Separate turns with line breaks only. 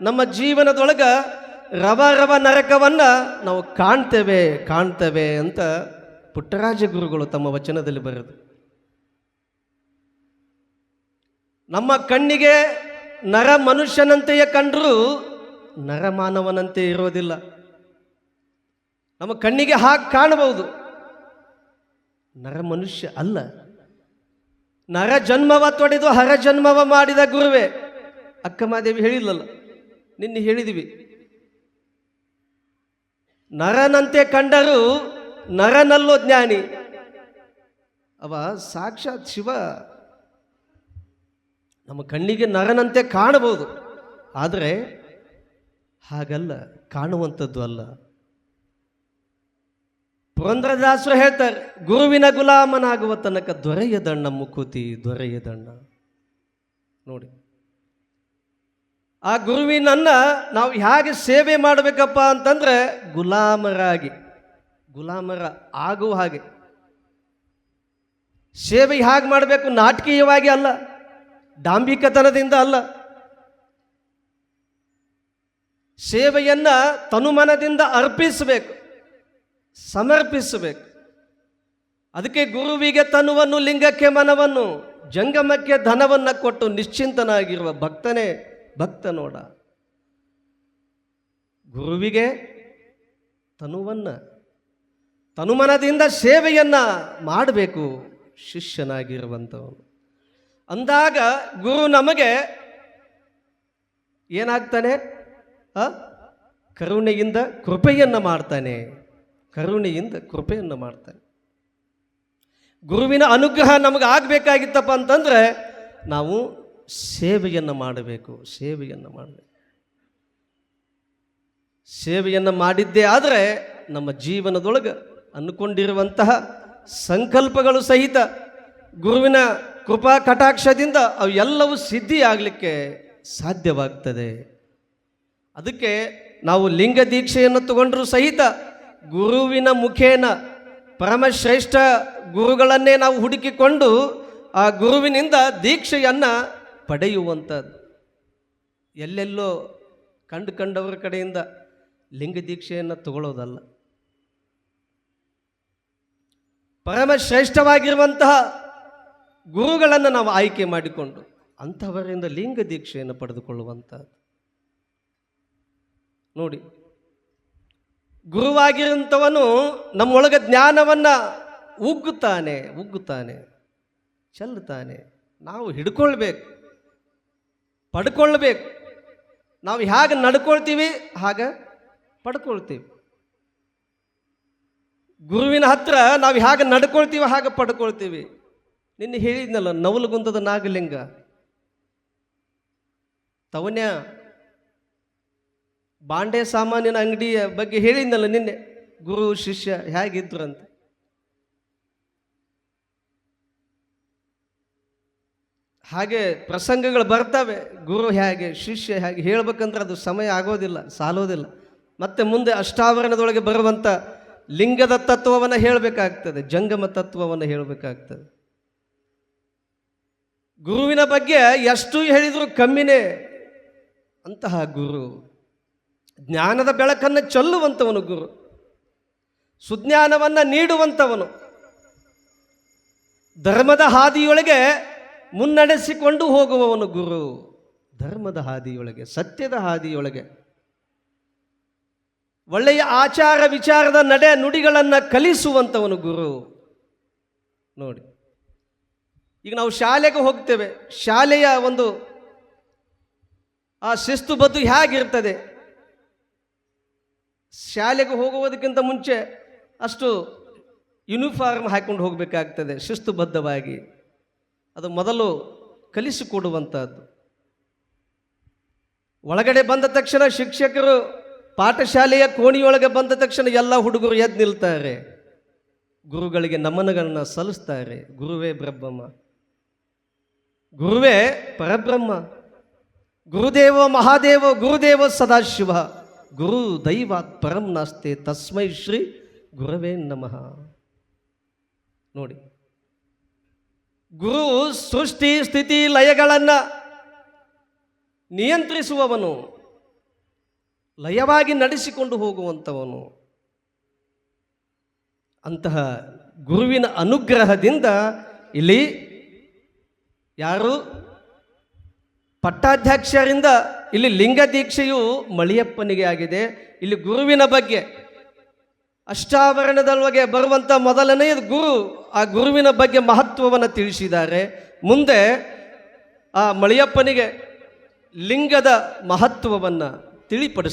ನಮ್ಮ ಜೀವನದೊಳಗೆ ರವ ರವ ನರಕವನ್ನ ನಾವು ಕಾಣ್ತೇವೆ ಕಾಣ್ತೇವೆ ಅಂತ ಪುಟ್ಟರಾಜ ಗುರುಗಳು ತಮ್ಮ ವಚನದಲ್ಲಿ ಬರೆದು. ನಮ್ಮ ಕಣ್ಣಿಗೆ ನರ ಮನುಷ್ಯನಂತೆಯೇ ಕಂಡರೂ ನರಮಾನವನಂತೆ ಇರೋದಿಲ್ಲ. ನಮ್ಮ ಕಣ್ಣಿಗೆ ಹಾಗೆ ಕಾಣಬಹುದು. ನರ ಮನುಷ್ಯ ಅಲ್ಲ. ನರ ಜನ್ಮವ ತೊಡೆದು ಹರ ಜನ್ಮವ ಮಾಡಿದ ಗುರುವೇ ಅಕ್ಕಮಾದೇವಿ ಹೇಳಿಲ್ಲಲ್ಲ? ನಿನ್ನೆ ಹೇಳಿದಿವಿ. ನರನಂತೆ ಕಂಡರು ನರನಲ್ಲೋ ಜ್ಞಾನಿ. ಅವ ಸಾಕ್ಷಾತ್ ಶಿವ. ನಮ್ಮ ಕಣ್ಣಿಗೆ ನರನಂತೆ ಕಾಣಬಹುದು. ಆದರೆ ಹಾಗಲ್ಲ, ಕಾಣುವಂಥದ್ದು ಅಲ್ಲ. ಪುರಂದ್ರದಾಸರು ಹೇಳ್ತಾರೆ, ಗುರುವಿನ ಗುಲಾಮನಾಗುವ ತನಕ ದೊರೆಯದಣ್ಣ ಮುಕುತಿ, ದೊರೆಯದಣ್ಣ. ನೋಡಿ. ಆ ಗುರುವಿನನ್ನು ನಾವು ಹೇಗೆ ಸೇವೆ ಮಾಡಬೇಕಪ್ಪ ಅಂತಂದರೆ ಗುಲಾಮರಾಗಿ, ಗುಲಾಮರ ಆಗುವ ಹಾಗೆ. ಸೇವೆ ಹೇಗೆ ಮಾಡಬೇಕು? ನಾಟಕೀಯವಾಗಿ ಅಲ್ಲ, ಡಾಂಬಿಕತನದಿಂದ ಅಲ್ಲ. ಸೇವೆಯನ್ನು ತನುಮನದಿಂದ ಅರ್ಪಿಸಬೇಕು, ಸಮರ್ಪಿಸಬೇಕು. ಅದಕ್ಕೆ ಗುರುವಿಗೆ ತನುವನ್ನು, ಲಿಂಗಕ್ಕೆ ಮನವನ್ನು, ಜಂಗಮಕ್ಕೆ ಧನವನ್ನು ಕೊಟ್ಟು ನಿಶ್ಚಿಂತನಾಗಿರುವ ಭಕ್ತನೇ ಭಕ್ತ ನೋಡ. ಗುರುವಿಗೆ ತನುವನ್ನ, ತನುಮನದಿಂದ ಸೇವೆಯನ್ನ ಮಾಡಬೇಕು ಶಿಷ್ಯನಾಗಿರುವಂಥವನು. ಅಂದಾಗ ಗುರು ನಮಗೆ ಏನಾಗ್ತಾನೆ? ಕರುಣೆಯಿಂದ ಕೃಪೆಯನ್ನು ಮಾಡ್ತಾನೆ. ಕರುಣೆಯಿಂದ ಕೃಪೆಯನ್ನು ಮಾಡ್ತಾನೆ. ಗುರುವಿನ ಅನುಗ್ರಹ ನಮಗೆ ಆಗಬೇಕಾಗಿತ್ತಪ್ಪ ಅಂತಂದ್ರೆ, ನಾವು ಸೇವೆಯನ್ನು ಮಾಡಬೇಕು ಸೇವೆಯನ್ನು ಮಾಡಬೇಕು. ಸೇವೆಯನ್ನು ಮಾಡಿದ್ದೇ ಆದರೆ ನಮ್ಮ ಜೀವನದೊಳಗೆ ಅಂದುಕೊಂಡಿರುವಂತಹ ಸಂಕಲ್ಪಗಳು ಸಹಿತ ಗುರುವಿನ ಕೃಪಾ ಕಟಾಕ್ಷದಿಂದ ಅವು ಎಲ್ಲವೂ ಸಿದ್ಧಿಯಾಗಲಿಕ್ಕೆ ಸಾಧ್ಯವಾಗ್ತದೆ. ಅದಕ್ಕೆ ನಾವು ಲಿಂಗ ದೀಕ್ಷೆಯನ್ನು ತಗೊಂಡರೂ ಸಹಿತ ಗುರುವಿನ ಮುಖೇನ ಪರಮಶ್ರೇಷ್ಠ ಗುರುಗಳನ್ನೇ ನಾವು ಹುಡುಕಿಕೊಂಡು ಆ ಗುರುವಿನಿಂದ ದೀಕ್ಷೆಯನ್ನು ಪಡೆಯುವಂಥದ್ದು. ಎಲ್ಲೆಲ್ಲೋ ಕಂಡು ಕಂಡವರ ಕಡೆಯಿಂದ ಲಿಂಗ ದೀಕ್ಷೆಯನ್ನು ತಗೊಳ್ಳೋದಲ್ಲ ಪರಮಶ್ರೇಷ್ಠವಾಗಿರುವಂತಹ ಗುರುಗಳನ್ನು ನಾವು ಆಯ್ಕೆ ಮಾಡಿಕೊಂಡು ಅಂಥವರಿಂದ ಲಿಂಗ ದೀಕ್ಷೆಯನ್ನು ಪಡೆದುಕೊಳ್ಳುವಂಥದ್ದು. ನೋಡಿ, ಗುರುವಾಗಿರುವಂಥವನು ನಮ್ಮೊಳಗೆ ಜ್ಞಾನವನ್ನು ಉಗ್ಗುತ್ತಾನೆ ಉಗ್ಗುತ್ತಾನೆ, ಚೆಲ್ಲುತ್ತಾನೆ. ನಾವು ಹಿಡ್ಕೊಳ್ಬೇಕು. ಪಡ್ಕೊಳ್ಬೇಕು. ನಾವು ಹೇಗೆ ನಡ್ಕೊಳ್ತೀವಿ, ಹಾಗೆ ಪಡ್ಕೊಳ್ತೀವಿ. ಗುರುವಿನ ಹತ್ರ ನಾವು ಹೇಗೆ ನಡ್ಕೊಳ್ತೀವಿ ಹಾಗೆ ಪಡ್ಕೊಳ್ತೀವಿ. ನಿನ್ನೆ ಹೇಳಿದ್ನಲ್ಲ ನವಲಗುಂದದ ನಾಗಲಿಂಗ. ತವನ್ಯ ಬಾಂಡೆ ಸಾಮಾನಿನ ಅಂಗಡಿಯ ಬಗ್ಗೆ ಹೇಳಿದ್ನಲ್ಲ ನಿನ್ನೆ. ಗುರು, ಶಿಷ್ಯ ಹೇಗಿದ್ರು ಅಂತ. ಹಾಗೆ ಪ್ರಸಂಗಗಳು ಬರ್ತವೆ. ಗುರು ಹೇಗೆ, ಶಿಷ್ಯ ಹೇಗೆ, ಹೇಳ್ಬೇಕಂದ್ರೆ ಅದು ಸಮಯ ಆಗೋದಿಲ್ಲ, ಸಾಲೋದಿಲ್ಲ. ಮತ್ತೆ ಮುಂದೆ ಅಷ್ಟಾವರಣದೊಳಗೆ ಬರುವಂಥ ಲಿಂಗದ ತತ್ವವನ್ನು ಹೇಳಬೇಕಾಗ್ತದೆ, ಜಂಗಮ ತತ್ವವನ್ನು ಹೇಳಬೇಕಾಗ್ತದೆ. ಗುರುವಿನ ಬಗ್ಗೆ ಎಷ್ಟು ಹೇಳಿದರೂ ಕಮ್ಮಿನೇ. ಅಂತಹ ಗುರು, ಜ್ಞಾನದ ಬೆಳಕನ್ನು ಚೆಲ್ಲುವಂಥವನು ಗುರು. ಸುಜ್ಞಾನವನ್ನು ನೀಡುವಂಥವನು. ಧರ್ಮದ ಹಾದಿಯೊಳಗೆ ಮುನ್ನಡೆಸಿಕೊಂಡು ಹೋಗುವವನು ಗುರು. ಧರ್ಮದ ಹಾದಿಯೊಳಗೆ, ಸತ್ಯದ ಹಾದಿಯೊಳಗೆ. ಒಳ್ಳೆಯ ಆಚಾರ ವಿಚಾರದ ನಡೆ ನುಡಿಗಳನ್ನು ಕಲಿಸುವಂಥವನು ಗುರು. ನೋಡಿ, ಈಗ ನಾವು ಶಾಲೆಗೆ ಹೋಗ್ತೇವೆ. ಶಾಲೆಯ ಒಂದು ಆ ಶಿಸ್ತುಬದ್ದು ಹೇಗಿರ್ತದೆ? ಶಾಲೆಗೆ ಹೋಗುವುದಕ್ಕಿಂತ ಮುಂಚೆ ಅಷ್ಟು ಯೂನಿಫಾರ್ಮ್ ಹಾಕ್ಕೊಂಡು ಹೋಗಬೇಕಾಗ್ತದೆ, ಶಿಸ್ತುಬದ್ಧವಾಗಿ. ಅದು ಮೊದಲು ಕಲಿಸಿಕೊಡುವಂಥದ್ದು. ಒಳಗಡೆ ಬಂದ ತಕ್ಷಣ ಶಿಕ್ಷಕರು ಪಾಠಶಾಲೆಯ ಕೋಣಿಯೊಳಗೆ ಬಂದ ತಕ್ಷಣ ಎಲ್ಲ ಹುಡುಗರು ಎದ್ದು ನಿಲ್ತಾರೆ. ಗುರುಗಳಿಗೆ ನಮನಗಳನ್ನು ಸಲ್ಲಿಸ್ತಾರೆ. ಗುರುವೇ ಬ್ರಹ್ಮ ಗುರುವೇ ಪರಬ್ರಹ್ಮ. ಗುರುದೇವ ಮಹಾದೇವ, ಗುರುದೇವ ಸದಾಶಿವ. ಗುರು ದೈವಾತ್ ಪರಂ ನಾಸ್ತೆ ತಸ್ಮೈ ಶ್ರೀ ಗುರವೇ ನಮಃ. ನೋಡಿ. ಗುರು ಸೃಷ್ಟಿ ಸ್ಥಿತಿ ಲಯಗಳನ್ನು ನಿಯಂತ್ರಿಸುವವನು, ಲಯವಾಗಿ ನಡೆಸಿಕೊಂಡು ಹೋಗುವಂಥವನು. ಅಂತಹ ಗುರುವಿನ ಅನುಗ್ರಹದಿಂದ ಇಲ್ಲಿ ಯಾರು ಪಟ್ಟಾಧ್ಯಕ್ಷರಿಂದ, ಇಲ್ಲಿ ಲಿಂಗ ದೀಕ್ಷೆಯು ಮಳಿಯಪ್ಪನಿಗೆ ಆಗಿದೆ. ಇಲ್ಲಿ ಗುರುವಿನ ಬಗ್ಗೆ ಅಷ್ಟಾವರಣದೊಳಗೆ ಬರುವಂಥ ಮೊದಲನೆಯ ಗುರು. ಆ ಗುರುವಿನ ಬಗ್ಗೆ ಮಹತ್ವವನ್ನು ತಿಳಿಸಿದ್ದಾರೆ. ಮುಂದೆ ಆ ಮಳಿಯಪ್ಪನಿಗೆ ಲಿಂಗದ ಮಹತ್ವವನ್ನು ತಿಳಿಪಡಿಸ್ತಾರೆ.